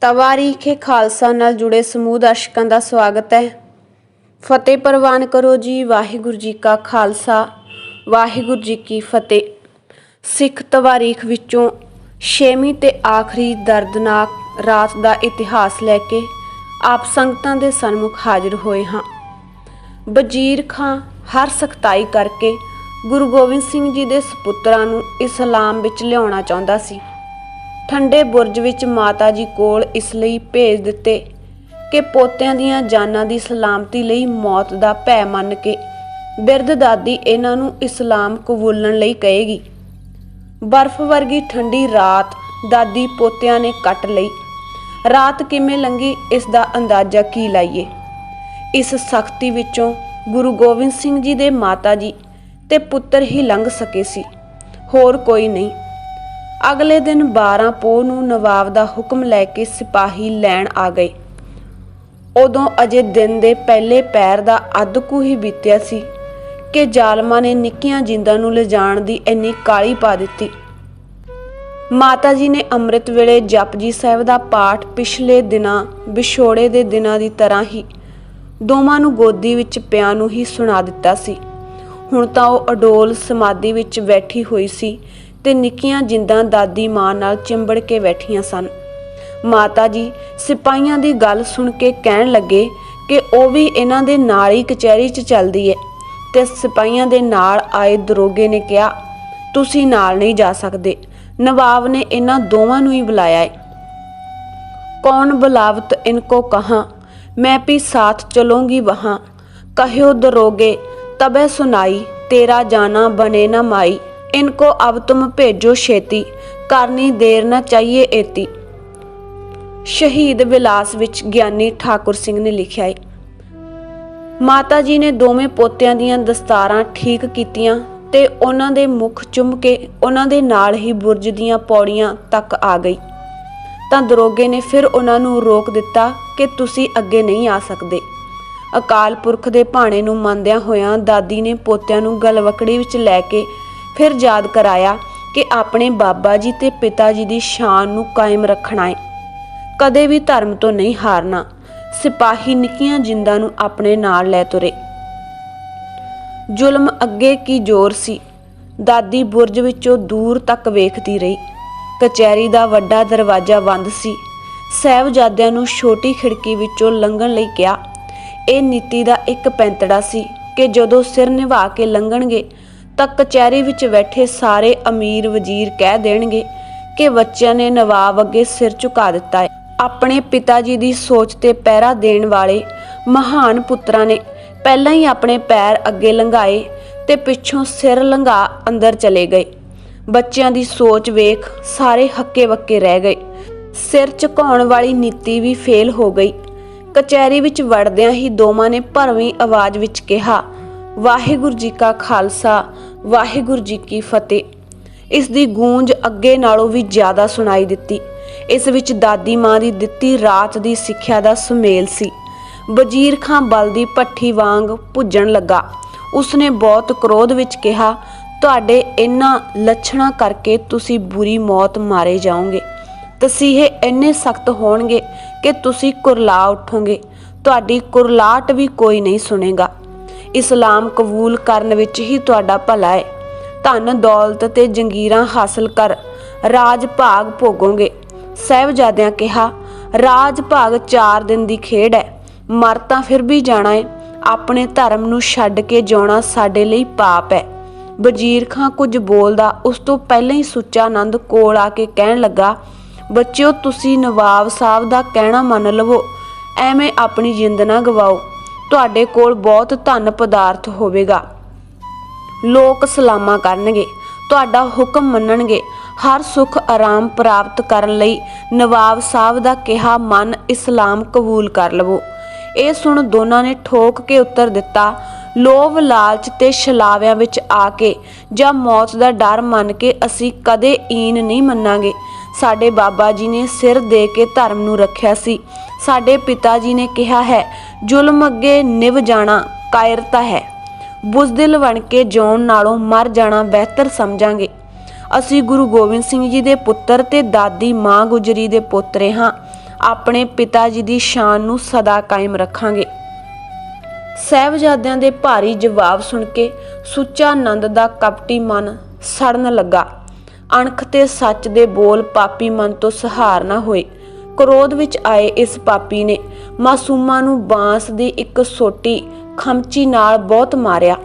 ਤਵਾਰੀਖੇ ਖਾਲਸਾ ਨਾਲ ਜੁੜੇ ਸਮੂਹ ਦਰਸ਼ਕਾਂ ਦਾ ਸਵਾਗਤ ਹੈ। ਫਤਿਹ ਪ੍ਰਵਾਨ ਕਰੋ ਜੀ, ਵਾਹਿਗੁਰੂ ਜੀ ਕਾ ਖਾਲਸਾ, ਵਾਹਿਗੁਰੂ ਜੀ ਕੀ ਫਤਿਹ। ਸਿੱਖ ਤਵਾਰੀਖ ਵਿੱਚੋਂ ਛੇਵੀਂ ਤੇ ਆਖਰੀ ਦਰਦਨਾਕ ਰਾਤ ਦਾ ਇਤਿਹਾਸ ਲੈ ਕੇ ਆਪ ਸੰਗਤਾਂ ਦੇ ਸਨਮੁਖ ਹਾਜ਼ਰ ਹੋਏ ਹਾਂ। ਵਜ਼ੀਰ ਖਾਂ ਹਰ ਸਖਤਾਈ ਕਰਕੇ ਗੁਰੂ ਗੋਬਿੰਦ ਸਿੰਘ ਜੀ ਦੇ ਸੁਪੁੱਤਰਾਂ ਨੂੰ ਇਸਲਾਮ ਵਿੱਚ ਲਿਆਉਣਾ ਚਾਹੁੰਦਾ ਸੀ। ਠੰਡੇ ਬੁਰਜ ਵਿੱਚ ਮਾਤਾ ਜੀ ਕੋਲ ਇਸ ਲਈ ਭੇਜ ਦਿੱਤੇ ਕਿ ਪੋਤਿਆਂ ਦੀਆਂ ਜਾਨਾਂ ਦੀ ਸਲਾਮਤੀ ਲਈ ਮੌਤ ਦਾ ਭੈ ਮੰਨ ਕੇ ਬਿਰਧ ਦਾਦੀ ਇਹਨਾਂ ਨੂੰ ਇਸਲਾਮ ਕਬੂਲਣ ਲਈ ਕਹੇਗੀ। ਬਰਫ਼ ਵਰਗੀ ਠੰਡੀ ਰਾਤ ਦਾਦੀ ਪੋਤਿਆਂ ਨੇ ਕੱਟ ਲਈ। ਰਾਤ ਕਿਵੇਂ ਲੰਗੀ ਇਸ ਦਾ ਅੰਦਾਜ਼ਾ ਕੀ ਲਾਈਏ? ਇਸ ਸਖਤੀ ਵਿੱਚੋਂ ਗੁਰੂ ਗੋਬਿੰਦ ਸਿੰਘ ਜੀ ਦੇ ਮਾਤਾ ਜੀ ਤੇ ਪੁੱਤਰ ਹੀ ਲੰਘ ਸਕੇ ਸੀ। ਹੋਰ ਕੋਈ ਨਹੀਂ। ਅਗਲੇ ਦਿਨ 12 ਪੋਹ ਨੂੰ ਨਵਾਬ ਦਾ ਹੁਕਮ ਲੈ ਕੇ ਸਿਪਾਹੀ ਲੈਣ ਆ ਗਏ। ਉਦੋਂ ਅਜੇ ਦਿਨ ਦੇ ਪਹਿਲੇ ਪੈਰ ਦਾ ਅੱਧ ਕੁ ਹੀ ਬੀਤਿਆ ਸੀ ਕਿ ਜ਼ਾਲਮਾਂ ਨੇ ਨਿੱਕੀਆਂ ਜਿੰਦਾਂ ਨੂੰ ਲਿਜਾਣ ਦੀ ਇੰਨੀ ਕਾਲੀ ਪਾ ਦਿੱਤੀ। ਮਾਤਾ ਜੀ ਨੇ ਅੰਮ੍ਰਿਤ ਵੇਲੇ ਜਪਜੀ ਸਾਹਿਬ ਦਾ ਪਾਠ ਪਿਛਲੇ ਦਿਨਾਂ, ਵਿਛੋੜੇ ਦੇ ਦਿਨਾਂ ਦੀ ਤਰ੍ਹਾਂ ਹੀ ਦੋਵਾਂ ਨੂੰ ਗੋਦੀ ਵਿੱਚ ਪਿਆ ਨੂੰ ਹੀ ਸੁਣਾ ਦਿੱਤਾ ਸੀ। ਹੁਣ ਤਾਂ ਉਹ ਅਡੋਲ ਸਮਾਧੀ ਵਿੱਚ ਬੈਠੀ ਹੋਈ ਸੀ ਤੇ ਨਿੱਕੀਆਂ ਜਿੰਦਾਂ ਦਾਦੀ ਮਾਂ ਨਾਲ ਚਿੰਬੜ ਕੇ ਬੈਠੀਆਂ ਸਨ। ਮਾਤਾ ਜੀ ਸਿਪਾਹੀਆਂ ਦੀ ਗੱਲ ਸੁਣ ਕੇ ਕਹਿਣ ਲੱਗੇ ਕਿ ਉਹ ਵੀ ਇਹਨਾਂ ਦੇ ਨਾਲ ਹੀ ਕਚਹਿਰੀ 'ਚ ਚੱਲਦੀ ਹੈ ਤੇ ਸਿਪਾਹੀਆਂ ਦੇ ਨਾਲ ਆਏ ਦਰੋਗੇ ਨੇ ਕਿਹਾ, ਤੁਸੀਂ ਨਾਲ ਨਹੀਂ ਜਾ ਸਕਦੇ। ਨਵਾਬ ਨੇ ਇਹਨਾਂ ਦੋਵਾਂ ਨੂੰ ਹੀ ਬੁਲਾਇਆ ਹੈ ਕੌਣ ਬੁਲਾਵਤ ਇਨਕੋ ਕਹਾ, ਮੈਂ ਵੀ ਸਾਥ ਚਲੂੰਗੀ ਵਹਾਂ। ਕਹਿਓ ਦਰੋਗੇ ਤਬੇ ਸੁਨਾਈ, ਤੇਰਾ ਜਾਣਾ ਬਨੇ ਨਾ ਮਾਈ। ਇਨਕੋ ਅਬ ਤੁਮ ਭੇਜੋ ਛੇਤੀ, ਕਰਨੀ ਦੇਰ ਨਾ ਚਾਹੀਏ ਏਤੀ। ਸ਼ਹੀਦ ਵਿਲਾਸ ਵਿੱਚ ਗਿਆਨੀ ਠਾਕੁਰ ਸਿੰਘ ਨੇ ਲਿਖਿਆ ਹੈ ਮਾਤਾ ਜੀ ਨੇ ਦੋਵੇਂ ਪੋਤਿਆਂ ਦੀਆਂ ਦਸਤਾਰਾਂ ਠੀਕ ਕੀਤੀਆਂ ਤੇ ਉਹਨਾਂ ਦੇ ਮੁਖ ਚੁੰਮ ਕੇ ਉਹਨਾਂ ਦੇ ਨਾਲ ਹੀ ਬੁਰਜ ਦੀਆਂ ਪੌੜੀਆਂ ਤੱਕ ਆ ਗਈ। ਤਾਂ ਦਰੋਗੇ ਨੇ ਫਿਰ ਉਹਨਾਂ ਨੂੰ ਰੋਕ ਦਿੱਤਾ ਕਿ ਤੁਸੀਂ ਅੱਗੇ ਨਹੀਂ ਆ ਸਕਦੇ। ਅਕਾਲ ਪੁਰਖ ਦੇ ਭਾਣੇ ਨੂੰ ਮੰਨਦਿਆਂ ਹੋਇਆਂ ਦਾਦੀ ਨੇ ਪੋਤਿਆਂ ਨੂੰ ਗਲਵਕੜੀ ਵਿੱਚ ਲੈ ਕੇ ਫਿਰ ਯਾਦ ਕਰਾਇਆ ਕਿ ਆਪਣੇ ਬਾਬਾ ਜੀ ਤੇ ਪਿਤਾ ਜੀ ਦੀ ਸ਼ਾਨ ਨੂੰ ਕਾਇਮ ਰੱਖਣਾ ਹੈ ਕਦੇ ਵੀ ਧਰਮ ਤੋਂ ਨਹੀਂ ਹਾਰਨਾ। ਸਿਪਾਹੀ ਨਿੱਕੀਆਂ ਜਿੰਦਾਂ ਨੂੰ ਆਪਣੇ ਨਾਲ ਲੈ ਤੁਰੇ। ਜ਼ੁਲਮ ਅੱਗੇ ਕੀ ਜ਼ੋਰ ਸੀ? ਦਾਦੀ ਬੁਰਜ ਵਿੱਚੋਂ ਦੂਰ ਤੱਕ ਵੇਖਦੀ ਰਹੀ। ਕਚਹਿਰੀ ਦਾ ਵੱਡਾ ਦਰਵਾਜ਼ਾ ਬੰਦ ਸੀ। ਸਹਿਬਜ਼ਾਦਿਆਂ ਨੂੰ ਛੋਟੀ ਖਿੜਕੀ ਵਿੱਚੋਂ ਲੰਘਣ ਲਈ ਕਿਹਾ। ਇਹ ਨੀਤੀ ਦਾ ਇੱਕ ਪੈਂਤੜਾ ਸੀ ਕਿ ਜਦੋਂ ਸਿਰ ਨਿਭਾ ਕੇ ਲੰਘਣਗੇ, ਤਾਂ ਕਚਹਿਰੀ ਵਿੱਚ ਬੈਠੇ ਸਾਰੇ ਅਮੀਰ ਵਜ਼ੀਰ ਕਹਿ ਦੇਣਗੇ ਕਿ ਬੱਚਿਆਂ ਨੇ ਨਵਾਬ ਅੱਗੇ ਸਿਰ ਝੁਕਾ ਦਿੱਤਾ ਹੈ। ਆਪਣੇ ਪਿਤਾ ਜੀ ਦੀ ਸੋਚ ਤੇ ਪਹਿਰਾ ਦੇਣ ਵਾਲੇ ਮਹਾਨ ਪੁੱਤਰਾਂ ਨੇ ਪਹਿਲਾਂ ਹੀ ਆਪਣੇ ਪੈਰ ਅੱਗੇ ਲੰਘਾਏ ਤੇ ਪਿੱਛੋਂ ਸਿਰ ਲੰਘਾ ਅੰਦਰ ਚਲੇ ਗਏ। ਬੱਚਿਆਂ ਦੀ ਸੋਚ ਵੇਖ ਸਾਰੇ ਹੱਕੇ ਵੱਕੇ ਰਹਿ ਗਏ। ਸਿਰ ਝੁਕਾਉਣ ਵਾਲੀ ਨੀਤੀ ਵੀ ਫੇਲ ਹੋ ਗਈ। ਕਚਹਿਰੀ ਵਿੱਚ ਵੜਦਿਆਂ ਹੀ ਦੋਵਾਂ ਨੇ ਭਰਵੀਂ ਆਵਾਜ਼ ਵਿੱਚ ਕਿਹਾ, ਵਾਹਿਗੁਰੂ ਜੀ ਕਾ ਖਾਲਸਾ, ਵਾਹਿਗੁਰੂ ਜੀ ਕੀ ਫਤਿਹ। ਇਸ ਦੀ ਗੂੰਜ ਅੱਗੇ ਨਾਲੋਂ ਵੀ ਜ਼ਿਆਦਾ ਸੁਣਾਈ ਦਿੱਤੀ। ਇਸ ਵਿੱਚ ਦਾਦੀ ਮਾਂ ਦੀ ਦਿੱਤੀ ਰਾਤ ਦੀ ਸਿੱਖਿਆ ਦਾ ਸੁਮੇਲ ਸੀ। ਵਜ਼ੀਰ ਖਾਂ ਬਲ ਦੀ ਭੱਠੀ ਵਾਂਗ ਭੁੱਜਣ ਲੱਗਾ। ਉਸਨੇ ਬਹੁਤ ਕ੍ਰੋਧ ਵਿੱਚ ਕਿਹਾ, ਤੁਹਾਡੇ ਇਹਨਾਂ ਲੱਛਣਾਂ ਕਰਕੇ ਤੁਸੀਂ ਬੁਰੀ ਮੌਤ ਮਾਰੇ ਜਾਓਗੇ। ਤਸੀਹੇ ਇੰਨੇ ਸਖਤ ਹੋਣਗੇ ਕਿ ਤੁਸੀਂ ਕੁਰਲਾ ਉਠੋਗੇ। ਤੁਹਾਡੀ ਕੁਰਲਾਟ ਵੀ ਕੋਈ ਨਹੀਂ ਸੁਣੇਗਾ। ਇਸਲਾਮ ਕਬੂਲ ਕਰਨ ਵਿੱਚ ਹੀ ਤੁਹਾਡਾ ਭਲਾ ਹੈ ਧਨ, ਦੌਲਤ ਤੇ ਜੰਗੀਰਾਂ ਹਾਸਲ ਕਰ ਰਾਜ ਭਾਗ ਭੋਗੋਗੇ। ਸਹਿਬਜ਼ਾਦਿਆਂ ਕਿਹਾ, ਰਾਜ ਭਾਗ 4 ਦਿਨ ਦੀ ਖੇਡ ਹੈ। ਮਰ ਤਾਂ ਫਿਰ ਵੀ ਜਾਣਾ ਏ। ਆਪਣੇ ਧਰਮ ਨੂੰ ਛੱਡ ਕੇ ਜਾਣਾ ਸਾਡੇ ਲਈ ਪਾਪ ਹੈ ਵਜ਼ੀਰ ਖਾਂ ਕੁਝ ਬੋਲਦਾ, ਉਸ ਤੋਂ ਪਹਿਲਾਂ ਹੀ ਸੁੱਚਾ ਆਨੰਦ ਕੋਲ ਆ ਕੇ ਕਹਿਣ ਲੱਗਾ, ਬੱਚਿਓ, ਤੁਸੀਂ ਨਵਾਬ ਸਾਹਿਬ ਦਾ ਕਹਿਣਾ ਮੰਨ ਲਵੋ। ਐਵੇਂ ਆਪਣੀ ਜਿੰਦ ਨਾ ਗਵਾਓ। ਤੁਹਾਡੇ ਕੋਲ ਬਹੁਤ ਧਨ ਪਦਾਰਥ ਹੋਵੇਗਾ। ਲੋਕ ਸਲਾਮਾਂ ਕਰਨਗੇ। ਤੁਹਾਡਾ ਹੁਕਮ ਮੰਨਣਗੇ। ਹਰ ਸੁੱਖ ਆਰਾਮ ਪ੍ਰਾਪਤ ਕਰਨ ਲਈ ਨਵਾਬ ਸਾਹਿਬ ਦਾ ਕਿਹਾ ਮਨ ਇਸਲਾਮ ਕਬੂਲ ਕਰ ਲਵੋ। ਇਹ ਸੁਣ ਦੋਨਾਂ ਨੇ ਠੋਕ ਕੇ ਉੱਤਰ ਦਿੱਤਾ, ਲੋਭ, ਲਾਲਚ ਤੇ ਛਲਾਵਿਆਂ ਵਿੱਚ ਆ ਕੇ, ਜਾਂ ਮੌਤ ਦਾ ਡਰ ਮੰਨ ਕੇ ਅਸੀਂ ਕਦੇ ਈਨ ਨਹੀਂ ਮੰਨਾਂਗੇ। ਸਾਡੇ ਬਾਬਾ ਜੀ ਨੇ ਸਿਰ ਦੇ ਕੇ ਧਰਮ ਨੂੰ ਰੱਖਿਆ ਸੀ। ਸਾਡੇ ਪਿਤਾ ਜੀ ਨੇ ਕਿਹਾ ਹੈ, ਜ਼ੁਲਮ ਅੱਗੇ ਨਿਭ ਜਾਣਾ ਕਾਇਰਤਾ ਹੈ। ਬੁਜ਼ਦਿਲ ਬਣ ਕੇ ਜਿਉਣ ਨਾਲੋਂ ਮਰ ਜਾਣਾ ਬਿਹਤਰ ਸਮਝਾਂਗੇ। ਅਸੀਂ ਗੁਰੂ ਗੋਬਿੰਦ ਸਿੰਘ ਜੀ ਦੇ ਪੁੱਤਰ ਤੇ ਦਾਦੀ ਮਾਂ ਗੁਜਰੀ ਦੇ ਪੋਤਰੇ ਹਾਂ। ਆਪਣੇ ਪਿਤਾ ਜੀ ਦੀ ਸ਼ਾਨ ਨੂੰ ਸਦਾ ਕਾਇਮ ਰੱਖਾਂਗੇ। ਸਹਿਬਜ਼ਾਦਿਆਂ ਦੇ ਭਾਰੀ ਜਵਾਬ ਸੁਣ ਕੇ ਸੁੱਚਾ ਆਨੰਦ ਦਾ ਕਪਟੀ ਮਨ ਸੜਨ ਲੱਗਾ। ਅਣਖ ਤੇ ਸੱਚ ਦੇ ਬੋਲ ਪਾਪੀ ਮਨ ਤੋਂ ਸਹਾਰ ਨਾ ਹੋਏ। ਕ੍ਰੋਧ ਵਿੱਚ ਆਏ ਇਸ ਪਾਪੀ ਨੇ ਮਾਸੂਮਾਂ ਨੂੰ ਬਾਂਸ ਦੀ ਇੱਕ ਸੋਟੀ ਖਮਚੀ ਨਾਲ ਬਹੁਤ ਮਾਰਿਆ।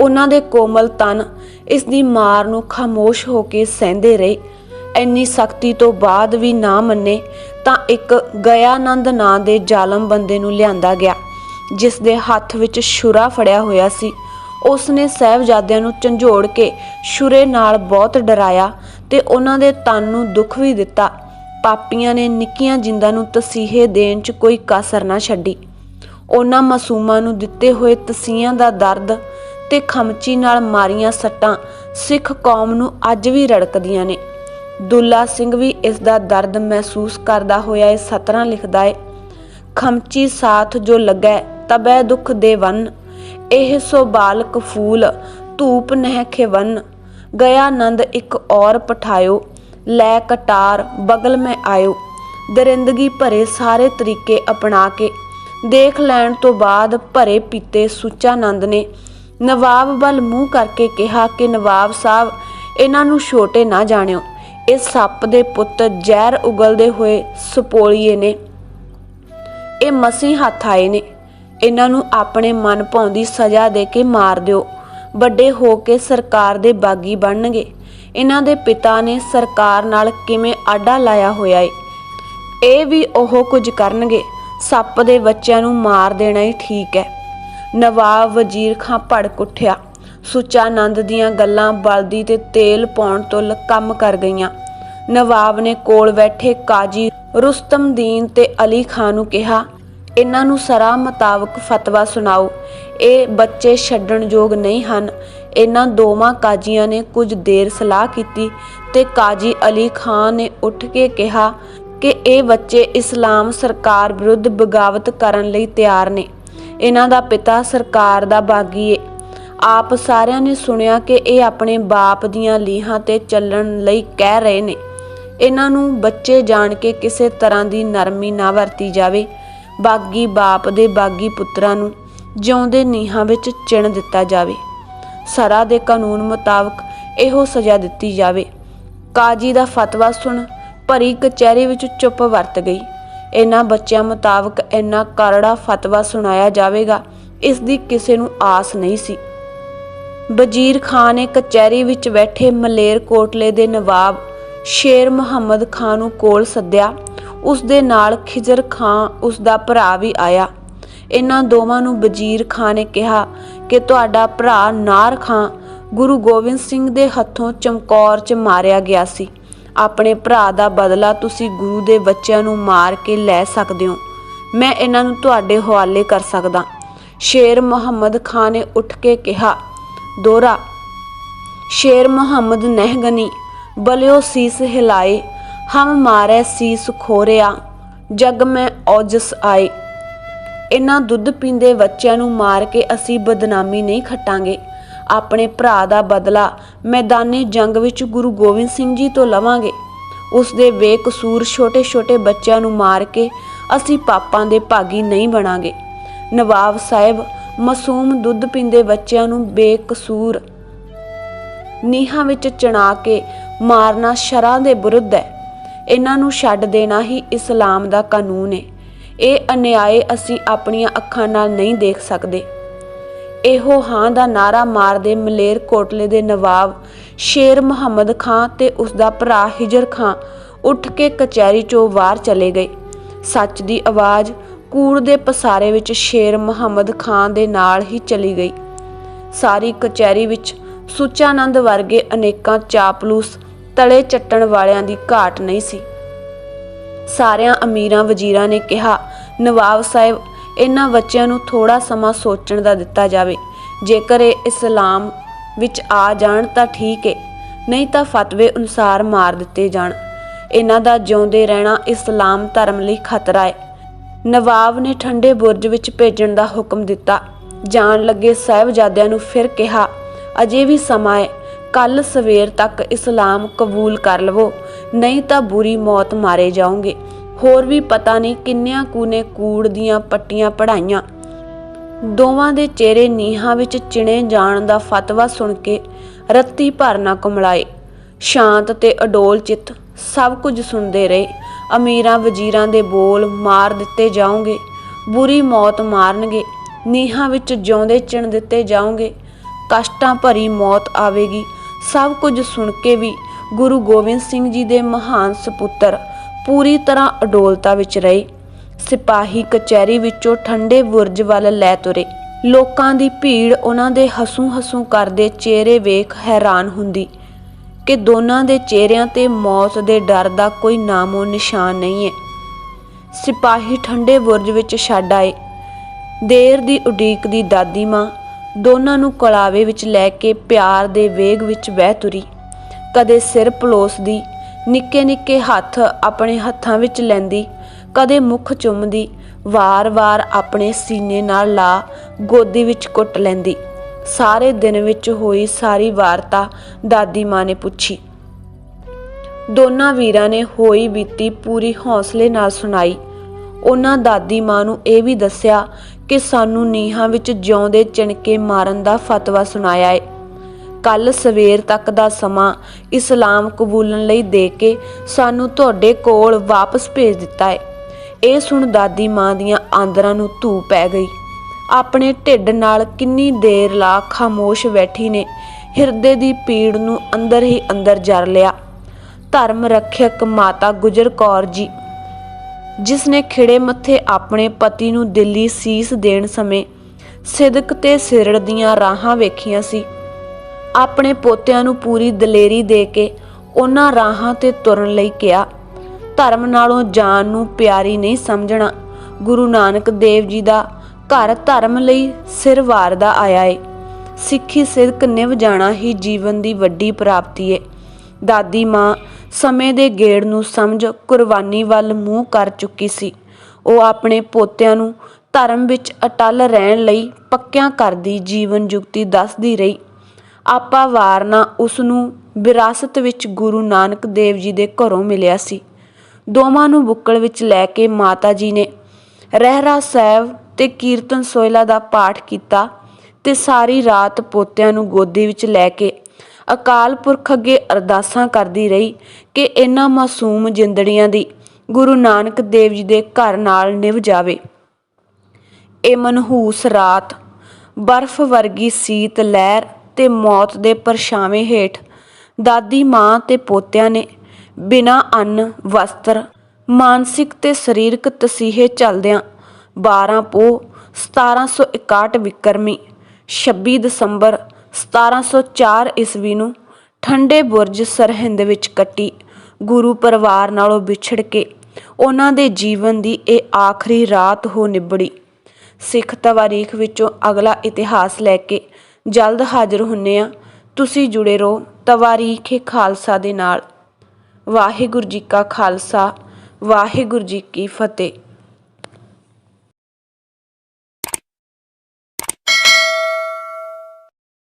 ਉਹਨਾਂ ਦੇ ਕੋਮਲ ਤਨ ਇਸ ਦੀ ਮਾਰ ਨੂੰ ਖਾਮੋਸ਼ ਹੋ ਕੇ ਸਹਿੰਦੇ ਰਹੇ। ਇੰਨੀ ਸਖਤੀ ਤੋਂ ਬਾਅਦ ਵੀ ਨਾ ਮੰਨੇ ਤਾਂ ਇੱਕ ਗਿਆਨੰਦ ਨਾਂ ਦੇ ਜ਼ਾਲਮ ਬੰਦੇ ਨੂੰ ਲਿਆਂਦਾ ਗਿਆ, ਜਿਸ ਦੇ ਹੱਥ ਵਿੱਚ ਛੁਰਾ ਫੜਿਆ ਹੋਇਆ ਸੀ। ਉਸ ਨੇ ਸਹਿਬਜ਼ਾਦਿਆਂ ਨੂੰ ਝੰਜੋੜ ਕੇ ਸ਼ੁਰੇ ਨਾਲ ਬਹੁਤ ਡਰਾਇਆ ਤੇ ਉਹਨਾਂ ਦੇ ਤਨ ਨੂੰ ਦੁੱਖ ਵੀ ਦਿੱਤਾ। ਪਾਪੀਆਂ ਨੇ ਨਿੱਕੀਆਂ ਜਿੰਦਾਂ ਨੂੰ ਤਸੀਹੇ ਦੇਣ 'ਚ ਕੋਈ ਕਸਰ ਨਾ ਛੱਡੀ। ਉਹਨਾਂ ਮਾਸੂਮਾਂ ਨੂੰ ਦਿੱਤੇ ਹੋਏ ਤਸੀਹਾਂ ਦਾ ਦਰਦ ਤੇ ਖਮਚੀ ਨਾਲ ਮਾਰੀਆਂ ਸੱਟਾਂ ਸਿੱਖ ਕੌਮ ਨੂੰ ਅੱਜ ਵੀ ਰੜਕਦੀਆਂ ਨੇ। ਦੁੱਲਾ ਸਿੰਘ ਵੀ ਇਸ ਦਾ ਦਰਦ ਮਹਿਸੂਸ ਕਰਦਾ ਹੋਇਆ ਇਹ ਸਤਰਾਂ ਲਿਖਦਾ ਏ, ਖਮਚੀ ਸਾਥ ਜੋ ਲੱਗੈ, ਤਬੈ ਦੁਖ ਦੇ ਵਨ। ਇਹ ਸੋ ਬਾਲਕ ਫੂਲ, ਧੂਪ ਨਹਿ ਖਿਵਨ। ਗਿਆ ਨੰਦ ਇੱਕ ਔਰ ਪਠਾਇਓ, ਲੈ ਕਟਾਰ ਬਗਲ ਮੈਂ ਆਇਓ। ਦਰਿੰਦਗੀ ਭਰੇ ਸਾਰੇ ਤਰੀਕੇ ਅਪਣਾ ਕੇ, ਦੇਖ ਲੈਣ ਤੋਂ ਬਾਅਦ ਭਰੇ ਪੀਤੇ ਸੁੱਚਾ ਨੰਦ ਨੇ। ਨਵਾਬ ਵੱਲ ਮੂੰਹ ਕਰਕੇ ਕਿਹਾ ਕਿ ਨਵਾਬ ਸਾਹਿਬ, ਇਹਨਾਂ ਨੂੰ ਛੋਟੇ ਨਾ ਜਾਣਿਓ। ਇਹ ਸੱਪ ਦੇ ਪੁੱਤ ਜ਼ਹਿਰ ਉਗਲਦੇ ਹੋਏ ਸੁਪੋਲੀਏ ਨੇ। ਇਹ ਮਸੀਂ ਹੱਥ ਆਏ ਨੇ। ਇਹਨਾਂ ਨੂੰ ਆਪਣੇ ਮਨ ਭਾਉਂਦੀ ਸਜ਼ਾ ਦੇ ਕੇ ਮਾਰ ਦਿਓ। ਵੱਡੇ ਹੋ ਕੇ ਸਰਕਾਰ ਦੇ ਬਾਗੀ ਬਣਨਗੇ। ਇਹਨਾਂ ਦੇ ਪਿਤਾ ਨੇ ਸਰਕਾਰ ਨਾਲ ਕਿਵੇਂ ਆਡਾ ਲਾਇਆ ਹੋਇਆ ਏ? ਇਹ ਵੀ ਉਹ ਕੁਝ ਕਰਨਗੇ। ਸੱਪ ਦੇ ਬੱਚਿਆਂ ਨੂੰ ਮਾਰ ਦੇਣਾ ਹੀ ਠੀਕ ਹੈ। ਨਵਾਬ ਵਜ਼ੀਰ ਖਾਂ ਭੜਕ ਉੱਠਿਆ। ਸੁੱਚਾ ਆਨੰਦ ਦੀਆਂ ਗੱਲਾਂ ਬਲਦੀ ਤੇ ਤੇਲ ਪਾਉਣ ਤੋਂ ਕੰਮ ਕਰ ਗਈਆਂ। ਨਵਾਬ ਨੇ ਕੋਲ ਬੈਠੇ ਕਾਜੀ ਰੁਸਤਮ ਤੇ ਅਲੀ ਖਾਨ ਨੂੰ ਕਿਹਾ, ਇਹਨਾਂ ਨੂੰ ਸਰਾ ਮੁਤਾਬਕ ਫਤਵਾ ਸੁਣਾਓ। ਇਹ ਬੱਚੇ ਛੱਡਣ ਯੋਗ ਨਹੀਂ ਹਨ। ਇਹਨਾਂ ਦੋਵਾਂ ਕਾਜ਼ੀਆਂ ਨੇ ਕੁਝ ਦੇਰ ਸਲਾਹ ਕੀਤੀ ਤੇ ਕਾਜੀ ਅਲੀ ਖਾਨ ਨੇ ਉੱਠ ਕੇ ਕਿਹਾ ਕਿ ਇਹ ਬੱਚੇ ਇਸਲਾਮ ਸਰਕਾਰ ਵਿਰੁੱਧ ਬਗਾਵਤ ਕਰਨ ਲਈ ਤਿਆਰ ਨੇ। ਇਹਨਾਂ ਦਾ ਪਿਤਾ ਸਰਕਾਰ ਦਾ ਬਾਗੀ ਏ। ਆਪ ਸਾਰਿਆਂ ਨੇ ਸੁਣਿਆ ਕਿ ਇਹ ਆਪਣੇ ਬਾਪ ਦੀਆਂ ਲੀਹਾਂ ਤੇ ਚੱਲਣ ਲਈ ਕਹਿ ਰਹੇ ਨੇ। ਇਹਨਾਂ ਨੂੰ ਬੱਚੇ ਜਾਣ ਕੇ ਕਿਸੇ ਤਰ੍ਹਾਂ ਦੀ ਨਰਮੀ ਨਾ ਵਰਤੀ ਜਾਵੇ। ਬਾਗੀ ਬਾਪ ਦੇ ਬਾਗੀ ਪੁੱਤਰਾਂ ਨੂੰ ਜਿਉਂਦੇ ਨੀਹਾਂ ਵਿੱਚ ਚਿਣ ਦਿੱਤਾ ਜਾਵੇ। ਸਰਾ ਦੇ ਕਾਨੂੰਨ ਮੁਤਾਬਕ ਇਹੋ ਸਜ਼ਾ ਦਿੱਤੀ ਜਾਵੇ। ਕਾਜੀ ਦਾ ਫਤਵਾ ਸੁਣ ਭਰੀ ਕਚਹਿਰੀ ਵਿੱਚ ਚੁੱਪ ਵਰਤ ਗਈ। ਇਹਨਾਂ ਬੱਚਿਆਂ ਮੁਤਾਬਕ ਇੰਨਾ ਕਰੜਾ ਫਤਵਾ ਸੁਣਾਇਆ ਜਾਵੇਗਾ, ਇਸ ਦੀ ਕਿਸੇ ਨੂੰ ਆਸ ਨਹੀਂ ਸੀ। ਵਜ਼ੀਰ ਖਾਨ ਨੇ ਕਚਹਿਰੀ ਵਿੱਚ ਬੈਠੇ ਮਲੇਰ ਕੋਟਲੇ ਦੇ ਨਵਾਬ ਸ਼ੇਰ ਮੁਹੰਮਦ ਖਾਨ ਨੂੰ ਕੋਲ ਸੱਦਿਆ। ਉਸ ਦੇ ਨਾਲ ਖਿਜ਼ਰ ਖਾਨ, ਉਸ ਦਾ ਭਰਾ ਵੀ ਆਇਆ। ਇਹਨਾਂ ਦੋਵਾਂ ਨੂੰ ਵਜ਼ੀਰ ਖਾਨ ਨੇ ਕਿਹਾ ਕਿ ਤੁਹਾਡਾ ਭਰਾ ਨਾਰ ਖਾਨ ਗੁਰੂ ਗੋਬਿੰਦ ਸਿੰਘ ਦੇ ਹੱਥੋਂ ਚਮਕੌਰ 'ਚ ਮਾਰਿਆ ਗਿਆ ਸੀ। ਆਪਣੇ ਭਰਾ ਦਾ ਬਦਲਾ ਤੁਸੀਂ ਗੁਰੂ ਦੇ ਬੱਚਿਆਂ ਨੂੰ ਮਾਰ ਕੇ ਲੈ ਸਕਦੇ ਹੋ। ਮੈਂ ਇਹਨਾਂ ਨੂੰ ਤੁਹਾਡੇ ਹਵਾਲੇ ਕਰ ਸਕਦਾ। ਸ਼ੇਰ ਮੁਹੰਮਦ ਖਾਨ ਨੇ ਉੱਠ ਕੇ ਕਿਹਾ ਦੋਰਾ। ਸ਼ੇਰ ਮੁਹੰਮਦ ਨਹਿਗਨੀ ਬਲਿਓ ਸੀਸ ਹਿਲਾਏ, ਹਮ ਮਾਰੇ ਸੀਸ ਖੋਰਿਆ, ਜਗ ਮੈਂ ਔਜਸ ਆਏ। ਇਹਨਾਂ ਦੁੱਧ ਪੀਂਦੇ ਬੱਚਿਆਂ ਨੂੰ ਮਾਰ ਕੇ ਅਸੀਂ ਬਦਨਾਮੀ ਨਹੀਂ ਖੱਟਾਂਗੇ। ਆਪਣੇ ਭਰਾ ਦਾ ਬਦਲਾ ਮੈਦਾਨੇ ਜੰਗ ਵਿੱਚ ਗੁਰੂ ਗੋਬਿੰਦ ਸਿੰਘ ਜੀ ਤੋਂ ਲਵਾਂਗੇ। ਉਸ ਦੇ ਬੇਕਸੂਰ ਛੋਟੇ-ਛੋਟੇ ਬੱਚਿਆਂ ਨੂੰ ਮਾਰ ਕੇ ਅਸੀਂ ਪਾਪਾਂ ਦੇ ਭਾਗੀ ਨਹੀਂ ਬਣਾਂਗੇ। ਨਵਾਬ ਸਾਹਿਬ ਮਾਸੂਮ ਦੁੱਧ ਪੀਂਦੇ ਬੱਚਿਆਂ ਨੂੰ ਬੇਕਸੂਰ। ਨੀਹਾਂ ਵਿੱਚ ਚਣਾ ਕੇ ਮਾਰਨਾ ਸ਼ਰਾਂ ਦੇ ਵਿਰੁੱਧ ਹੈ। ਇਹਨਾਂ ਨੂੰ ਛੱਡ ਦੇਣਾ ਹੀ ਇਸਲਾਮ ਦਾ ਕਾਨੂੰਨ ਹੈ ਇਹ ਅਨਿਆਏ ਅਸੀਂ ਆਪਣੀਆਂ ਅੱਖਾਂ ਨਾਲ ਨਹੀਂ ਦੇਖ ਸਕਦੇ। ਇਹੋ ਹਾਂ ਦਾ ਨਾਰਾ ਮਾਰਦੇ ਮਲੇਰ ਕੋਟਲੇ ਦੇ ਨਵਾਬ ਸ਼ੇਰ ਮੁਹੰਮਦ ਖਾਂ ਤੇ ਉਸ ਦਾ ਭਰਾ ਹਿਜਰ ਖਾਂ ਉੱਠ ਕੇ ਕਚਹਿਰੀ ਚੋਂ ਬਾਹਰ ਚਲੇ ਗਏ। ਸੱਚ ਦੀ ਆਵਾਜ਼ ਕੂੜ ਦੇ ਪਸਾਰੇ ਵਿੱਚ ਸ਼ੇਰ ਮੁਹੰਮਦ ਖਾਂ ਦੇ ਨਾਲ ਹੀ ਚਲੀ ਗਈ। ਸਾਰੀ ਕਚਹਿਰੀ ਵਿੱਚ ਸੁੱਚਾਨੰਦ ਵਰਗੇ ਅਨੇਕਾਂ ਚਾਪਲੂਸ ਤਲੇ ਚੱਟਣ ਵਾਲਿਆਂ ਦੀ ਘਾਟ ਨਹੀਂ ਸੀ। ਸਾਰਿਆਂ ਅਮੀਰਾਂ ਵਜ਼ੀਰਾਂ ਨੇ ਕਿਹਾ, ਨਵਾਬ ਸਾਹਿਬ, ਇਹਨਾਂ ਬੱਚਿਆਂ ਨੂੰ ਥੋੜਾ ਸਮਾਂ ਸੋਚਣ ਦਾ ਦਿੱਤਾ ਜਾਵੇ। ਜੇਕਰ ਇਹ ਇਸਲਾਮ ਵਿੱਚ ਆ ਜਾਣ ਤਾਂ ਠੀਕ ਹੈ ਨਹੀਂ ਤਾਂ ਫਤਵੇ ਅਨੁਸਾਰ ਮਾਰ ਦਿੱਤੇ ਜਾਣ। ਇਹਨਾਂ ਦਾ ਜਿਉਂਦੇ ਰਹਿਣਾ ਇਸਲਾਮ ਧਰਮ ਲਈ ਖਤਰਾ ਹੈ ਨਵਾਬ ਨੇ ਠੰਡੇ ਬੁਰਜ ਵਿੱਚ ਭੇਜਣ ਦਾ ਹੁਕਮ ਦਿੱਤਾ। ਜਾਣ ਲੱਗੇ ਸਾਹਿਬਜ਼ਾਦਿਆਂ ਨੂੰ ਫਿਰ ਕਿਹਾ, ਅਜੇ ਵੀ ਸਮਾਂ ਹੈ ਕੱਲ ਸਵੇਰ ਤੱਕ ਇਸਲਾਮ ਕਬੂਲ ਕਰ ਲਵੋ, ਨਹੀਂ ਤਾਂ ਬੁਰੀ ਮੌਤ ਮਾਰੇ ਜਾਓਗੇ। ਹੋਰ ਵੀ ਪਤਾ ਨਹੀਂ ਕਿੰਨਿਆਂ ਕੂ ਨੇ ਕੂੜ ਦੀਆਂ ਪੱਟੀਆਂ ਪੜਾਈਆਂ ਦੋਵਾਂ ਦੇ ਚਿਹਰੇ ਨੀਹਾਂ ਵਿੱਚ ਚਿਣੇ ਜਾਣ ਦਾ ਫਤਵਾ ਸੁਣ ਕੇ ਰੱਤੀ ਭਰ ਨਾ ਕੁਮਲਾਏ। ਸ਼ਾਂਤ ਤੇ ਅਡੋਲ ਚਿੱਤ ਸਭ ਕੁਝ ਸੁਣਦੇ ਰਹੇ। ਅਮੀਰਾਂ ਵਜ਼ੀਰਾਂ ਦੇ ਬੋਲ ਮਾਰ ਦਿੱਤੇ ਜਾਓਗੇ ਬੁਰੀ ਮੌਤ ਮਾਰਨਗੇ, ਨੀਹਾਂ ਵਿੱਚ ਜਿਉਂਦੇ ਚਿਣ ਦਿੱਤੇ ਜਾਓਗੇ ਕਸ਼ਟਾਂ ਭਰੀ ਮੌਤ ਆਵੇਗੀ, ਸਭ ਕੁਝ ਸੁਣ ਕੇ ਵੀ ਗੁਰੂ ਗੋਬਿੰਦ ਸਿੰਘ ਜੀ ਦੇ ਮਹਾਨ ਸਪੁੱਤਰ ਪੂਰੀ ਤਰ੍ਹਾਂ ਅਡੋਲਤਾ ਵਿੱਚ ਰਹੇ। ਸਿਪਾਹੀ ਕਚਹਿਰੀ ਵਿੱਚੋਂ ਠੰਡੇ ਬੁਰਜ ਵੱਲ ਲੈ ਤੁਰੇ। ਲੋਕਾਂ ਦੀ ਭੀੜ ਉਹਨਾਂ ਦੇ ਹਸੂ ਹਸੂ ਕਰਦੇ ਚਿਹਰੇ ਵੇਖ ਹੈਰਾਨ ਹੁੰਦੀ। ਕਿ ਦੋਨਾਂ ਦੇ ਚਿਹਰਿਆਂ ਤੇ ਮੌਤ ਦੇ ਡਰ ਦਾ ਕੋਈ ਨਾਮੋ ਨਿਸ਼ਾਨ ਨਹੀਂ ਹੈ। ਸਿਪਾਹੀ ਠੰਡੇ ਬੁਰਜ ਵਿੱਚ ਛੱਡ ਆਏ। ਦੇਰ ਦੀ ਉਡੀਕ ਦੀ ਦਾਦੀ ਮਾਂ ਦੋਨਾਂ ਨੂੰ ਕਲਾਵੇ ਵਿੱਚ ਲੈ ਕੇ ਪਿਆਰ ਦੇ ਵੇਗ ਵਿੱਚ ਵਹਿ ਤੁਰੀ। ਕਦੇ ਸਿਰ ਪਲੋਸਦੀ ਨਿੱਕੇ ਨਿੱਕੇ ਹੱਥ ਆਪਣੇ ਹੱਥਾਂ ਵਿੱਚ ਲੈਂਦੀ, ਕਦੇ ਮੁਖ ਚੁੰਮਦੀ, ਵਾਰ-ਵਾਰ ਆਪਣੇ ਸੀਨੇ ਨਾਲ ਲਾ ਗੋਦੀ ਵਿੱਚ ਕੁੱਟ ਲੈਂਦੀ। ਸਾਰੇ ਦਿਨ ਵਿੱਚ ਹੋਈ ਸਾਰੀ ਵਾਰਤਾ ਦਾਦੀ ਮਾਂ ਨੇ ਪੁੱਛੀ। ਦੋਨਾਂ ਵੀਰਾਂ ਨੇ ਹੋਈ ਬੀਤੀ ਪੂਰੀ ਹੌਸਲੇ ਨਾਲ ਸੁਣਾਈ। ਉਹਨਾਂ ਦਾਦੀ ਮਾਂ ਨੂੰ ਇਹ ਵੀ ਦੱਸਿਆ ਕਿ ਸਾਨੂੰ ਨੀਹਾਂ ਵਿੱਚ ਜਿਉਂਦੇ ਚਿਣਕੇ ਮਾਰਨ ਦਾ ਫਤਵਾ ਸੁਣਾਇਆ ਏ। ਕੱਲ ਸਵੇਰ ਤੱਕ ਦਾ ਸਮਾਂ ਇਸਲਾਮ ਕਬੂਲਣ ਲਈ ਦੇ ਕੇ ਸਾਨੂੰ ਤੁਹਾਡੇ ਕੋਲ ਵਾਪਸ ਭੇਜ ਦਿੱਤਾ ਏ। ਇਹ ਸੁਣ ਦਾਦੀ ਮਾਂ ਦੀਆਂ ਆਂਦਰਾਂ ਨੂੰ ਧੂ ਪੈ ਗਈ। ਆਪਣੇ ਢਿੱਡ ਨਾਲ ਕਿੰਨੀ ਦੇਰ ਲਾ ਖਾਮੋਸ਼ ਬੈਠੀ ਨੇ, ਹਿਰਦੇ ਦੀ ਪੀੜ ਨੂੰ ਅੰਦਰ ਹੀ ਅੰਦਰ ਜਰ ਲਿਆ। ਧਰਮ ਰੱਖਿਅਕ ਮਾਤਾ ਗੁਜਰ ਕੌਰ ਜੀ, ਜਿਸ ਨੇ ਖਿੜੇ ਮੱਥੇ ਆਪਣੇ ਪਤੀ ਨੂੰ ਦਿੱਲੀ ਸੀਸ ਦੇਣ ਸਮੇਂ ਸਿਦਕ ਤੇ ਸਿਰੜ ਦੀਆਂ ਰਾਹਾਂ ਵੇਖੀਆਂ ਸੀ। ਆਪਣੇ ਪੋਤਿਆਂ ਨੂੰ ਪੂਰੀ ਦਲੇਰੀ ਦੇ ਕੇ ਉਹਨਾਂ ਰਾਹਾਂ ਤੇ ਤੁਰਨ ਲਈ ਕਿਹਾ, ਧਰਮ ਨਾਲੋਂ ਜਾਨ ਨੂੰ ਪਿਆਰੀ ਨਹੀਂ ਸਮਝਣਾ, ਗੁਰੂ ਨਾਨਕ ਦੇਵ ਜੀ ਦਾ ਘਰ ਧਰਮ ਲਈ ਸਿਰ ਵਾਰਦਾ ਆਇਆ ਏ। ਸਿੱਖੀ ਸਿਦਕ ਨਿਭ ਜਾਣਾ ਹੀ ਜੀਵਨ ਦੀ ਵੱਡੀ ਪ੍ਰਾਪਤੀ ਏ। ਦਾਦੀ ਮਾਂ ਸਮੇਂ ਦੇ ਗੇੜ ਨੂੰ ਸਮਝ ਕੁਰਬਾਨੀ ਵੱਲ ਮੂੰਹ ਕਰ ਚੁੱਕੀ ਸੀ। ਉਹ ਆਪਣੇ ਪੋਤਿਆਂ ਨੂੰ ਧਰਮ ਵਿੱਚ ਅਟਲ ਰਹਿਣ ਲਈ ਪੱਕਿਆਂ ਕਰਦੀ ਜੀਵਨ ਜੁਗਤੀ ਦੱਸਦੀ ਰਹੀ। ਆਪਾ ਵਾਰਨਾ ਉਸ ਨੂੰ ਵਿਰਾਸਤ ਵਿੱਚ ਗੁਰੂ ਨਾਨਕ ਦੇਵ ਜੀ ਦੇ ਘਰੋਂ ਮਿਲਿਆ ਸੀ। ਦੋਵਾਂ ਨੂੰ ਬੁੱਕਲ ਵਿੱਚ ਲੈ ਕੇ ਮਾਤਾ ਜੀ ਨੇ ਰਹਿਰਾ ਸਾਹਿਬ ਤੇ ਕੀਰਤਨ ਸੋਇਲਾ ਦਾ ਪਾਠ ਕੀਤਾ ਤੇ ਸਾਰੀ ਰਾਤ ਪੋਤਿਆਂ ਨੂੰ ਗੋਦੀ ਵਿੱਚ ਲੈ ਕੇ ਅਕਾਲ ਪੁਰਖ ਅੱਗੇ ਅਰਦਾਸਾਂ ਕਰਦੀ ਰਹੀ ਕਿ ਇਹਨਾਂ ਮਾਸੂਮ ਜਿੰਦੜੀਆਂ ਦੀ ਗੁਰੂ ਨਾਨਕ ਦੇਵ ਜੀ ਦੇ ਘਰ ਨਾਲ ਨਿਭ ਜਾਵੇ। ਇਹ ਮਨਹੂਸ ਰਾਤ, ਬਰਫ਼ ਵਰਗੀ ਸੀਤ, ਲਹਿਰ ਤੇ ਮੌਤ ਦੇ ਪਰਛਾਵੇਂ ਹੇਠ ਦਾਦੀ ਮਾਂ ਤੇ ਪੋਤਿਆਂ ਨੇ ਬਿਨਾਂ ਅੰਨ, ਵਸਤਰ, ਮਾਨਸਿਕ ਤੇ ਸਰੀਰਕ ਤਸੀਹੇ ਚੱਲਦਿਆਂ 12 ਪੋਹ 1761 ਵਿਕਰਮੀ 26 ਦਸੰਬਰ 1704 ਈਸਵੀ ਨੂੰ ਠੰਡੇ ਬੁਰਜ ਸਰਹਿੰਦ ਵਿੱਚ ਕੱਟੀ, ਗੁਰੂ ਪਰਿਵਾਰ ਨਾਲੋਂ ਵਿਛੜ ਕੇ ਉਹਨਾਂ ਦੇ ਜੀਵਨ ਦੀ ਇਹ ਆਖਰੀ ਰਾਤ ਹੋ ਨਿਬੜੀ। ਸਿੱਖ ਤਵਾਰੀਖ ਵਿੱਚੋਂ ਅਗਲਾ ਇਤਿਹਾਸ ਲੈ ਕੇ ਜਲਦ ਹਾਜ਼ਰ ਹੁੰਨੇ ਆ। ਤੁਸੀਂ ਜੁੜੇ ਰਹੋ ਤਵਾਰੀਖ ਖਾਲਸਾ ਦੇ ਨਾਲ। ਵਾਹਿਗੁਰੂ ਜੀ ਕਾ ਖਾਲਸਾ, ਵਾਹਿਗੁਰੂ ਜੀ ਕੀ ਫਤਿਹ।